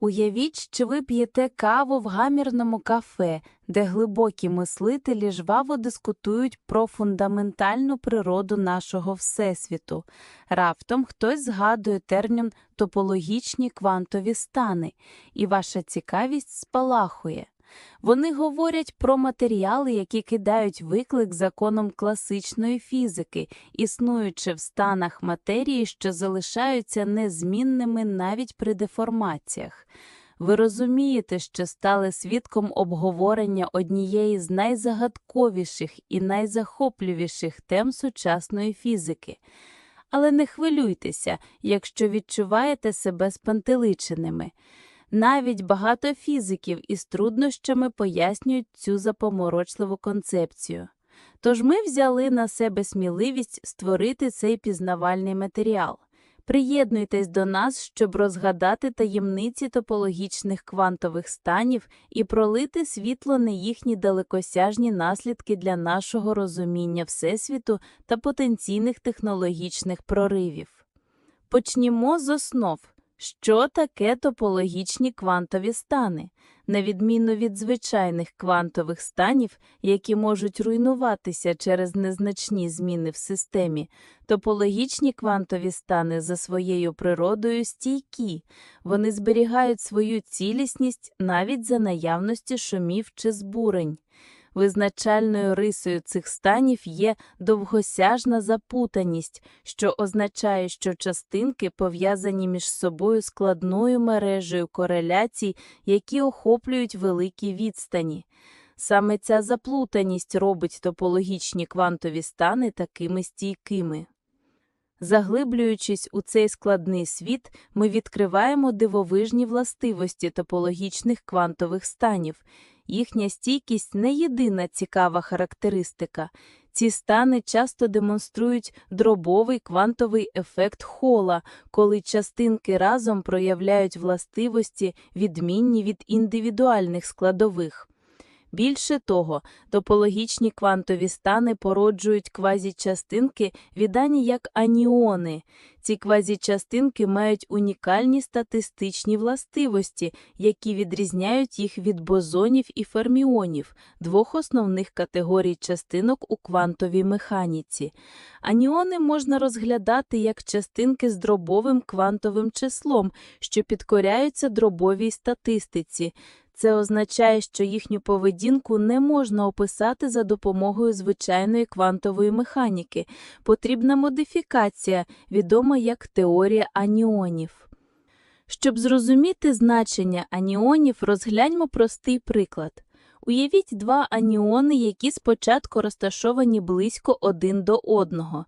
Уявіть, що ви п'єте каву в гамірному кафе, де глибокі мислителі жваво дискутують про фундаментальну природу нашого Всесвіту. Раптом хтось згадує термін топологічні квантові стани, і ваша цікавість спалахує. Вони говорять про матеріали, які кидають виклик законам класичної фізики, існуючи в станах матерії, що залишаються незмінними навіть при деформаціях. Ви розумієте, що стали свідком обговорення однієї з найзагадковіших і найзахоплювіших тем сучасної фізики. Але не хвилюйтеся, якщо відчуваєте себе спантеличеними. Навіть багато фізиків із труднощами пояснюють цю запоморочливу концепцію. Тож ми взяли на себе сміливість створити цей пізнавальний матеріал. Приєднуйтесь до нас, щоб розгадати таємниці топологічних квантових станів і пролити світло на їхні далекосяжні наслідки для нашого розуміння Всесвіту та потенційних технологічних проривів. Почнімо з основ. Що таке топологічні квантові стани? На відміну від звичайних квантових станів, які можуть руйнуватися через незначні зміни в системі, топологічні квантові стани за своєю природою стійкі, вони зберігають свою цілісність навіть за наявності шумів чи збурень. Визначальною рисою цих станів є довгосяжна запутаність, що означає, що частинки пов'язані між собою складною мережею кореляцій, які охоплюють великі відстані. Саме ця заплутаність робить топологічні квантові стани такими стійкими. Заглиблюючись у цей складний світ, ми відкриваємо дивовижні властивості топологічних квантових станів. Їхня стійкість не єдина цікава характеристика. Ці стани часто демонструють дробовий квантовий ефект хола, коли частинки разом проявляють властивості, відмінні від індивідуальних складових. Більше того, топологічні квантові стани породжують квазічастинки, віддані як аніони. Ці квазічастинки мають унікальні статистичні властивості, які відрізняють їх від бозонів і ферміонів, двох основних категорій частинок у квантовій механіці. Аніони можна розглядати як частинки з дробовим квантовим числом, що підкоряються дробовій статистиці. Це означає, що їхню поведінку не можна описати за допомогою звичайної квантової механіки. Потрібна модифікація, відома як теорія аніонів. Щоб зрозуміти значення аніонів, розгляньмо простий приклад. Уявіть два аніони, які спочатку розташовані близько один до одного.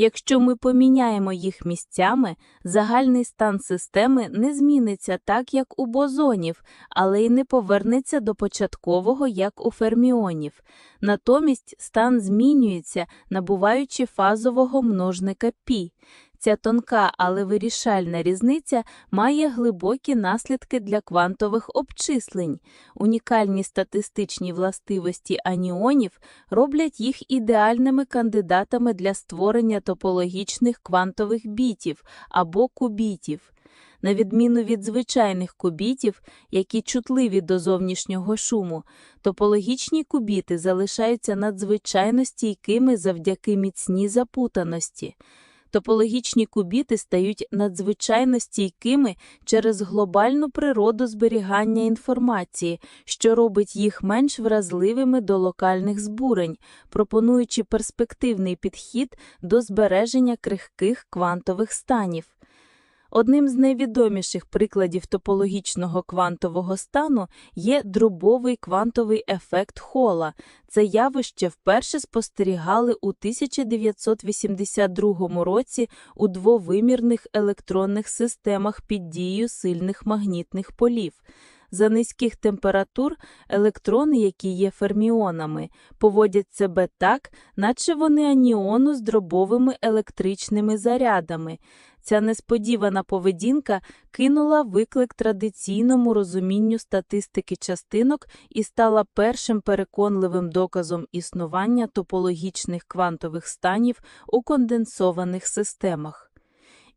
Якщо ми поміняємо їх місцями, загальний стан системи не зміниться так, як у бозонів, але й не повернеться до початкового, як у ферміонів. Натомість стан змінюється, набуваючи фазового множника пі. Ця тонка, але вирішальна різниця має глибокі наслідки для квантових обчислень. Унікальні статистичні властивості аніонів роблять їх ідеальними кандидатами для створення топологічних квантових бітів або кубітів. На відміну від звичайних кубітів, які чутливі до зовнішнього шуму, топологічні кубіти залишаються надзвичайно стійкими завдяки міцній запутаності. Топологічні кубіти стають надзвичайно стійкими через глобальну природу зберігання інформації, що робить їх менш вразливими до локальних збурень, пропонуючи перспективний підхід до збереження крихких квантових станів. Одним з найвідоміших прикладів топологічного квантового стану є дробовий квантовий ефект Хола. Це явище вперше спостерігали у 1982 році у двовимірних електронних системах під дією сильних магнітних полів. За низьких температур електрони, які є ферміонами, поводять себе так, наче вони аніону з дробовими електричними зарядами. Ця несподівана поведінка кинула виклик традиційному розумінню статистики частинок і стала першим переконливим доказом існування топологічних квантових станів у конденсованих системах.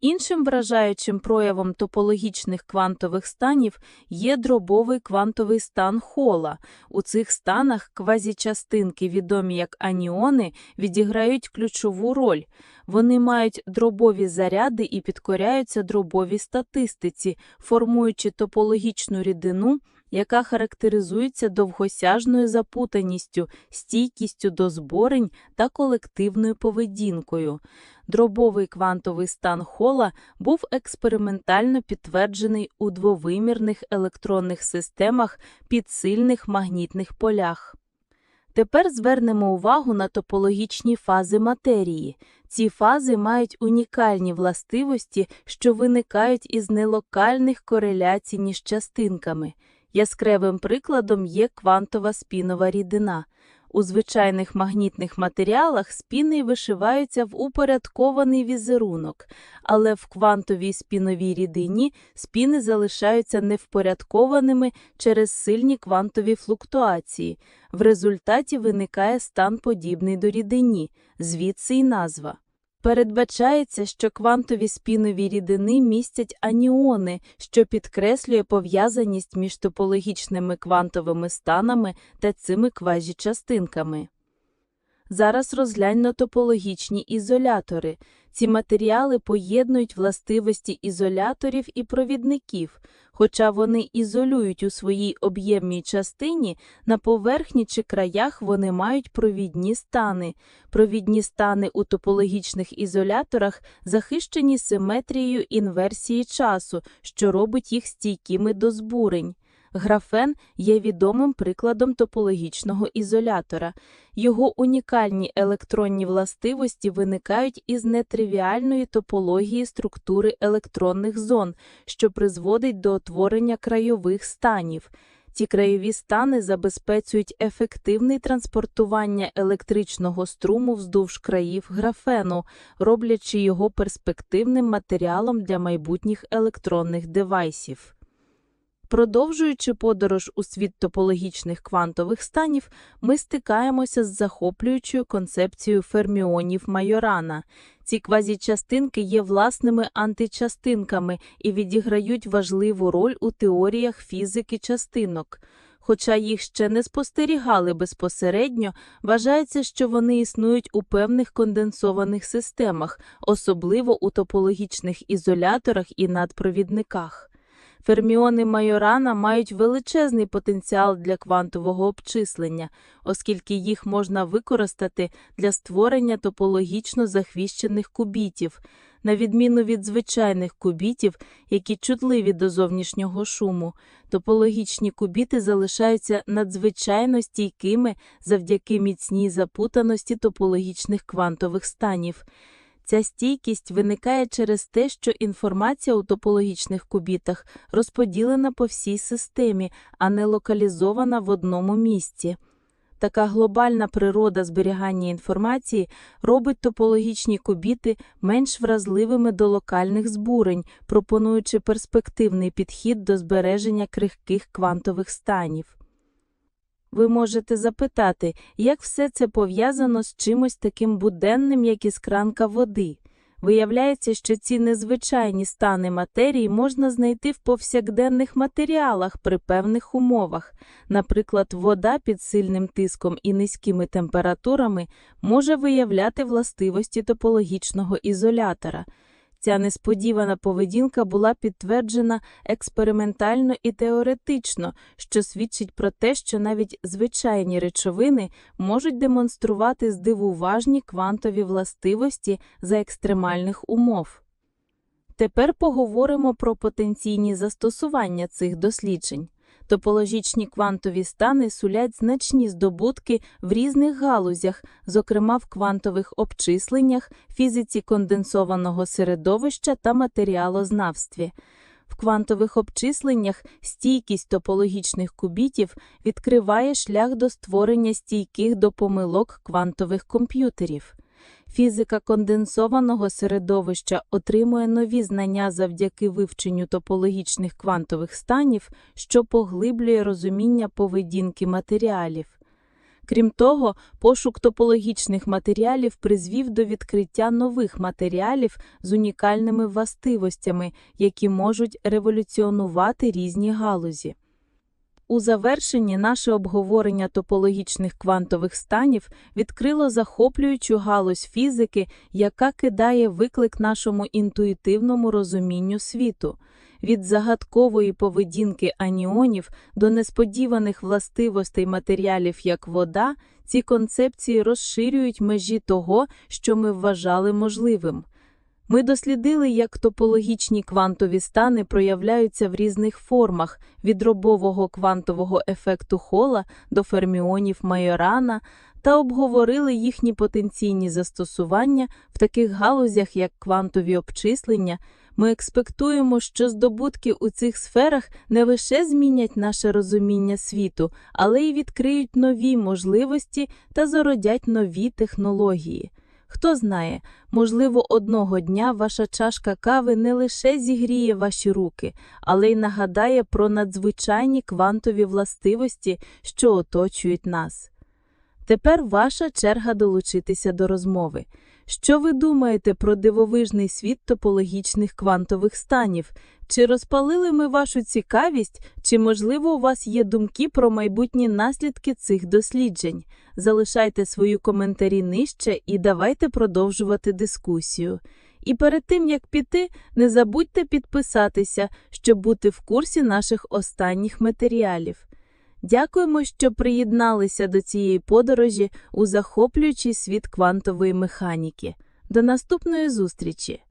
Іншим вражаючим проявом топологічних квантових станів є дробовий квантовий стан Хола. У цих станах квазічастинки, відомі як аніони, відіграють ключову роль. Вони мають дробові заряди і підкоряються дробовій статистиці, формуючи топологічну рідину, яка характеризується довгосяжною запутаністю, стійкістю до зборень та колективною поведінкою. Дробовий квантовий стан Хола був експериментально підтверджений у двовимірних електронних системах під сильних магнітних полях. Тепер звернемо увагу на топологічні фази матерії. Ці фази мають унікальні властивості, що виникають із нелокальних кореляцій між частинками. Яскравим прикладом є квантова спінова рідина. У звичайних магнітних матеріалах спіни вишиваються в упорядкований візерунок, але в квантовій спіновій рідині спіни залишаються невпорядкованими через сильні квантові флуктуації. В результаті виникає стан подібний до рідині, звідси й назва. Передбачається, що квантові спінові рідини містять аніони, що підкреслює пов'язаність між топологічними квантовими станами та цими квазічастинками. Зараз розгляньмо топологічні ізолятори. Ці матеріали поєднують властивості ізоляторів і провідників. Хоча вони ізолюють у своїй об'ємній частині, на поверхні чи краях вони мають провідні стани. Провідні стани у топологічних ізоляторах захищені симетрією інверсії часу, що робить їх стійкими до збурень. Графен є відомим прикладом топологічного ізолятора. Його унікальні електронні властивості виникають із нетривіальної топології структури електронних зон, що призводить до утворення крайових станів. Ці краєві стани забезпечують ефективне транспортування електричного струму вздовж країв графену, роблячи його перспективним матеріалом для майбутніх електронних девайсів. Продовжуючи подорож у світ топологічних квантових станів, ми стикаємося з захоплюючою концепцією ферміонів Майорана. Ці квазічастинки є власними античастинками і відіграють важливу роль у теоріях фізики частинок. Хоча їх ще не спостерігали безпосередньо, вважається, що вони існують у певних конденсованих системах, особливо у топологічних ізоляторах і надпровідниках. Ферміони Майорана мають величезний потенціал для квантового обчислення, оскільки їх можна використати для створення топологічно захвіщених кубітів, на відміну від звичайних кубітів, які чутливі до зовнішнього шуму. Топологічні кубіти залишаються надзвичайно стійкими завдяки міцній запутаності топологічних квантових станів. Ця стійкість виникає через те, що інформація у топологічних кубітах розподілена по всій системі, а не локалізована в одному місці. Така глобальна природа зберігання інформації робить топологічні кубіти менш вразливими до локальних збурень, пропонуючи перспективний підхід до збереження крихких квантових станів. Ви можете запитати, як все це пов'язано з чимось таким буденним, як іскранка води. Виявляється, що ці незвичайні стани матерії можна знайти в повсякденних матеріалах при певних умовах. Наприклад, вода під сильним тиском і низькими температурами може виявляти властивості топологічного ізолятора. Ця несподівана поведінка була підтверджена експериментально і теоретично, що свідчить про те, що навіть звичайні речовини можуть демонструвати здивуважні квантові властивості за екстремальних умов. Тепер поговоримо про потенційні застосування цих досліджень. Топологічні квантові стани сулять значні здобутки в різних галузях, зокрема в квантових обчисленнях, фізиці конденсованого середовища та матеріалознавстві. В квантових обчисленнях стійкість топологічних кубітів відкриває шлях до створення стійких до помилок квантових комп'ютерів. Фізика конденсованого середовища отримує нові знання завдяки вивченню топологічних квантових станів, що поглиблює розуміння поведінки матеріалів. Крім того, пошук топологічних матеріалів призвів до відкриття нових матеріалів з унікальними властивостями, які можуть революціонувати різні галузі. У завершенні наше обговорення топологічних квантових станів відкрило захоплюючу галузь фізики, яка кидає виклик нашому інтуїтивному розумінню світу. Від загадкової поведінки аніонів до несподіваних властивостей матеріалів як вода, ці концепції розширюють межі того, що ми вважали можливим. Ми дослідили, як топологічні квантові стани проявляються в різних формах від робового квантового ефекту Хола до ферміонів Майорана та обговорили їхні потенційні застосування в таких галузях, як квантові обчислення. Ми експектуємо, що здобутки у цих сферах не лише змінять наше розуміння світу, але й відкриють нові можливості та зародять нові технології. Хто знає, можливо, одного дня ваша чашка кави не лише зігріє ваші руки, але й нагадає про надзвичайні квантові властивості, що оточують нас. Тепер ваша черга долучитися до розмови. Що ви думаєте про дивовижний світ топологічних квантових станів? Чи розпалили ми вашу цікавість, чи, можливо, у вас є думки про майбутні наслідки цих досліджень? Залишайте свої коментарі нижче і давайте продовжувати дискусію. І перед тим як піти, не забудьте підписатися, щоб бути в курсі наших останніх матеріалів. Дякуємо, що приєдналися до цієї подорожі у захоплюючий світ квантової механіки. До наступної зустрічі!